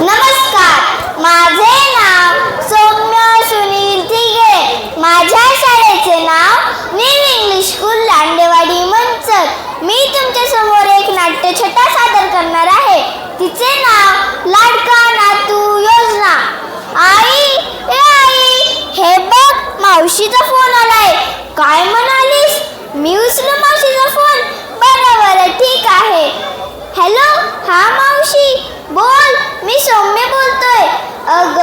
नमस्कार. माझे नाव सौम्य सुनील तिगे. माझ्या शाळेचे नाव new English school Landewadi Manchar. मी तुमच्यासमोर एक नाट्यछटा सादर करणार आहे. तिचे नाव लाडका नातू योजना. आई ए आई हे बघ मावशीचा फोन आलाय. काय म्हणालीस? मी उचलू मावशीचा फोन. बरं बरं ठीक आहे. हॅलो हा मावशी बोल. मी सौम्य बोलतोय. अग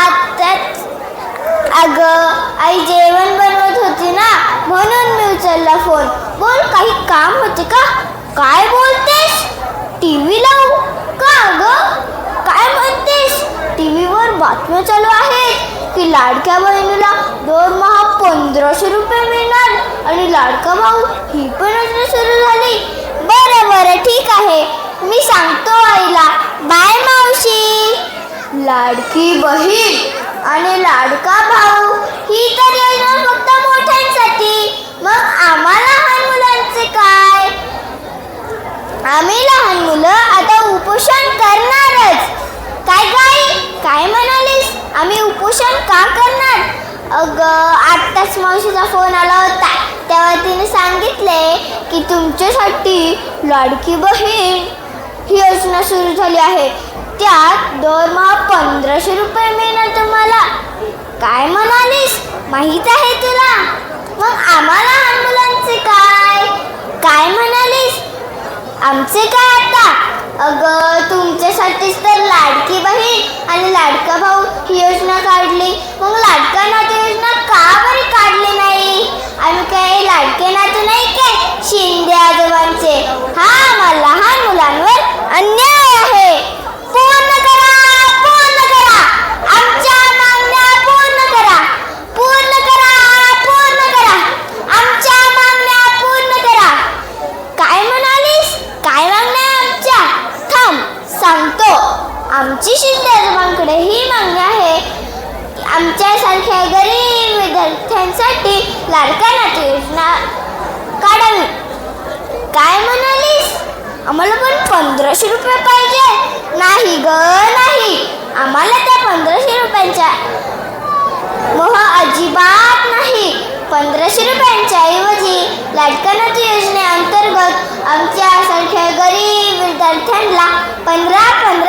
आत्ताच अग आई जेवण बनवत होती ना म्हणून मी उचलला फोन बोल काही काम होते का? काय बोलतेस? टी व्ही लावू. का अगं? काय म्हणतेस? टी व्हीवर बातम्या चालू आहेत. की लाडक्या बहिणीला दरमहा पंधराशे रुपये मिळणार आणि लाडका भाऊ ही पण योजना सुरू झाली. बरं बरं ठीक आहे. मी सांगतो आईला. लाडकी बहीण आणि लाडका भाऊ ही तर योजना फक्त मोठ्यांसाठी. मग आम्हाला लहान मुलांचे काय? आम्ही लहान मुलं आता उपोषण करणारच. काय काय काय म्हणालीस? आम्ही उपोषण का करणार? अग आत्ताच मावशीचा फोन आला होता. तेव्हा तिने सांगितले की तुमच्यासाठी लाडकी बहीण ही योजना सुरू झाली आहे. त्यात दरमहा पंधराशे रुपये मिळणार तुम्हाला. काय म्हणालीस? माहीत आहे तुला? मग आम्हाला लहान मुलांचे काय? काय म्हणालीस? आमचे काय आता? अगं तुमच्यासाठीच तर लाडकी बहीण आणि लाडका भाऊ ही योजना काढली. मग लाडका नातू योजना का बरी काढली नाही? आम्ही काय लाडके नातू नाही काय? शिंदे आजोबांचे. हा आम्हाला लहान मुलांवर अन्याय. आमची शिंदे ही मागणी आहे. आमच्यासारख्या गरीब विद्यार्थ्यांसाठी लाडका नाट्य योजना काढावी. काय म्हणालीस? आम्हाला पण पंधराशे रुपये पाहिजे. नाही ग नाही. आम्हाला त्या पंधराशे रुपयांच्या मोह अजिबात नाही. पंधराशे रुपयांच्या ऐवजी लाडका नातू योजनेअंतर्गत आमच्यासारख्या गरीब विद्यार्थ्यांना पंधरा पंधरा